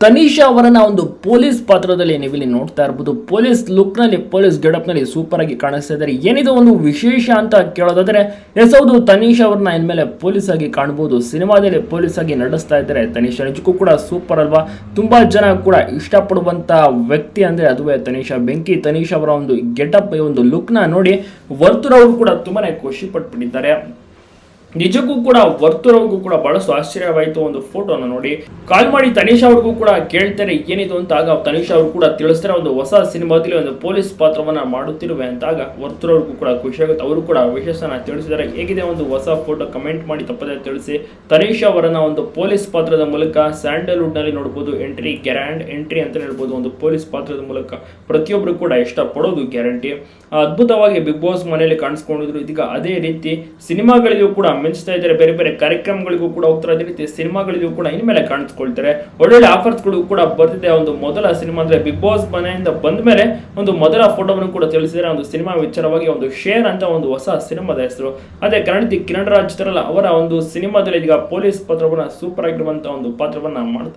ತನಿಷಾ ಅವರನ್ನ ಒಂದು ಪೊಲೀಸ್ ಪಾತ್ರದಲ್ಲಿ ನೀವಿಲ್ಲಿ ನೋಡ್ತಾ ಇರ್ಬೋದು. ಪೊಲೀಸ್ ಲುಕ್ನಲ್ಲಿ ಪೊಲೀಸ್ ಗೆಟಪ್ನಲ್ಲಿ ಸೂಪರ್ ಆಗಿ ಕಾಣಿಸ್ತಾ ಇದ್ದಾರೆ. ಏನಿದು ಒಂದು ವಿಶೇಷ ಅಂತ ಕೇಳೋದಾದ್ರೆ, ಎಸ್ ತನಿಷಾ ಅವ್ರನ್ನ ಇನ್ಮೇಲೆ ಪೊಲೀಸ್ ಆಗಿ ಕಾಣಬಹುದು ಸಿನಿಮಾದಲ್ಲಿ ಪೊಲೀಸ್ ಆಗಿ ನಡೆಸ್ತಾ ಇದ್ದಾರೆ ತನಿಷಾ. ನಿಜಕ್ಕೂ ಕೂಡ ಸೂಪರ್ ಅಲ್ವಾ? ತುಂಬಾ ಜನ ಕೂಡ ಇಷ್ಟಪಡುವಂತ ವ್ಯಕ್ತಿ ಅಂದ್ರೆ ಅದುವೇ ತನಿಷಾ. ಬೆಂಕಿ ತನಿಷಾ ಅವರ ಒಂದು ಗೆಟಪ್ ಒಂದು ಲುಕ್ನ ನೋಡಿ ವರ್ತುರವರು ಕೂಡ ತುಂಬಾನೇ ಖುಷಿ ಪಟ್ಬಿಟ್ಟಿದ್ದಾರೆ. ನಿಜಕ್ಕೂ ಕೂಡ ವರ್ತುರವ್ರಿಗೂ ಕೂಡ ಬಹಳಷ್ಟು ಆಶ್ಚರ್ಯವಾಯಿತು ಒಂದು ಫೋಟೋನ ನೋಡಿ. ಕಾಲ್ ಮಾಡಿ ತನಿಷಾ ಅವ್ರಿಗೂ ಕೂಡ ಕೇಳ್ತಾರೆ, ಏನಿದು ಅಂತ ಆಗ ತನಿಷಾ ಅವರು ಕೂಡ ತಿಳಿಸ್ತಾರೆ, ಒಂದು ಹೊಸ ಸಿನಿಮಾದಲ್ಲಿ ಒಂದು ಪೊಲೀಸ್ ಪಾತ್ರವನ್ನ ಮಾಡುತ್ತಿರುವೆ ಅಂತ ಆಗ ವರ್ತೂರವ್ರಿಗೂ ಕೂಡ ಖುಷಿ ಆಗುತ್ತೆ. ಅವರು ಕೂಡ ವಿಶೇಷನ ತಿಳಿಸಿದ್ದಾರೆ. ಹೇಗಿದೆ ಒಂದು ಹೊಸ ಫೋಟೋ ಕಮೆಂಟ್ ಮಾಡಿ ತಪ್ಪದೆ ತಿಳಿಸಿ. ತನಿಷಾ ಅವರನ್ನ ಒಂದು ಪೊಲೀಸ್ ಪಾತ್ರದ ಮೂಲಕ ಸ್ಯಾಂಡಲ್ವುಡ್ನಲ್ಲಿ ನೋಡಬಹುದು ಎಂಟ್ರಿ ಗ್ಯಾರಂಡ್ ಎಂಟ್ರಿ ಅಂತ ಹೇಳ್ಬೋದು. ಒಂದು ಪೊಲೀಸ್ ಪಾತ್ರದ ಮೂಲಕ ಪ್ರತಿಯೊಬ್ಬರು ಕೂಡ ಇಷ್ಟಪಡೋದು ಗ್ಯಾರಂಟಿ. ಅದ್ಭುತವಾಗಿ ಬಿಗ್ ಬಾಸ್ ಮನೆಯಲ್ಲಿ ಕಾಣಿಸ್ಕೊಂಡಿದ್ರು. ಇದೀಗ ಅದೇ ರೀತಿ ಸಿನಿಮಾಗಳಿಗೂ ಕೂಡ ಮಿಂಚ್ತಾ ಇದ್ದಾರೆ. ಬೇರೆ ಬೇರೆ ಕಾರ್ಯಕ್ರಮಗಳಿಗೂ ಕೂಡ ಹೋಗ್ತಾರೆ. ಅದೇ ರೀತಿ ಸಿನಿಮಾಗಳಿಗೂ ಕೂಡ ಇನ್ಮೇಲೆ ಕಾಣಿಸ್ಕೊಳ್ತಾರೆ. ಒಳ್ಳೊಳ್ಳೆ ಆಫರ್ಸ್ಗಳು ಕೂಡ ಬರ್ತಿದೆ. ಒಂದು ಮೊದಲ ಸಿನಿಮಾ ಅಂದ್ರೆ ಬಿಗ್ ಬಾಸ್ ಮನೆಯಿಂದ ಬಂದ ಮೇಲೆ ಒಂದು ಮೊದಲ ಫೋಟೋವನ್ನು ಕೂಡ ತಿಳಿಸಿದರೆ ಒಂದು ಸಿನಿಮಾ ವಿಚಾರವಾಗಿ ಒಂದು ಶೇರ್ ಅಂತ ಒಂದು ಹೊಸ ಸಿನಿಮಾದ ಹೆಸರು. ಅದೇ ಕನ್ನಡತಿ ಕಿರಣ್ ರಾಜ್ ಅವರ ಒಂದು ಸಿನಿಮಾದಲ್ಲಿ ಈಗ ಪೊಲೀಸ್ ಪಾತ್ರವನ್ನ ಸೂಪರ್ ಆಗಿರುವಂತಹ ಒಂದು ಪಾತ್ರವನ್ನ ಮಾಡ್ತಾರೆ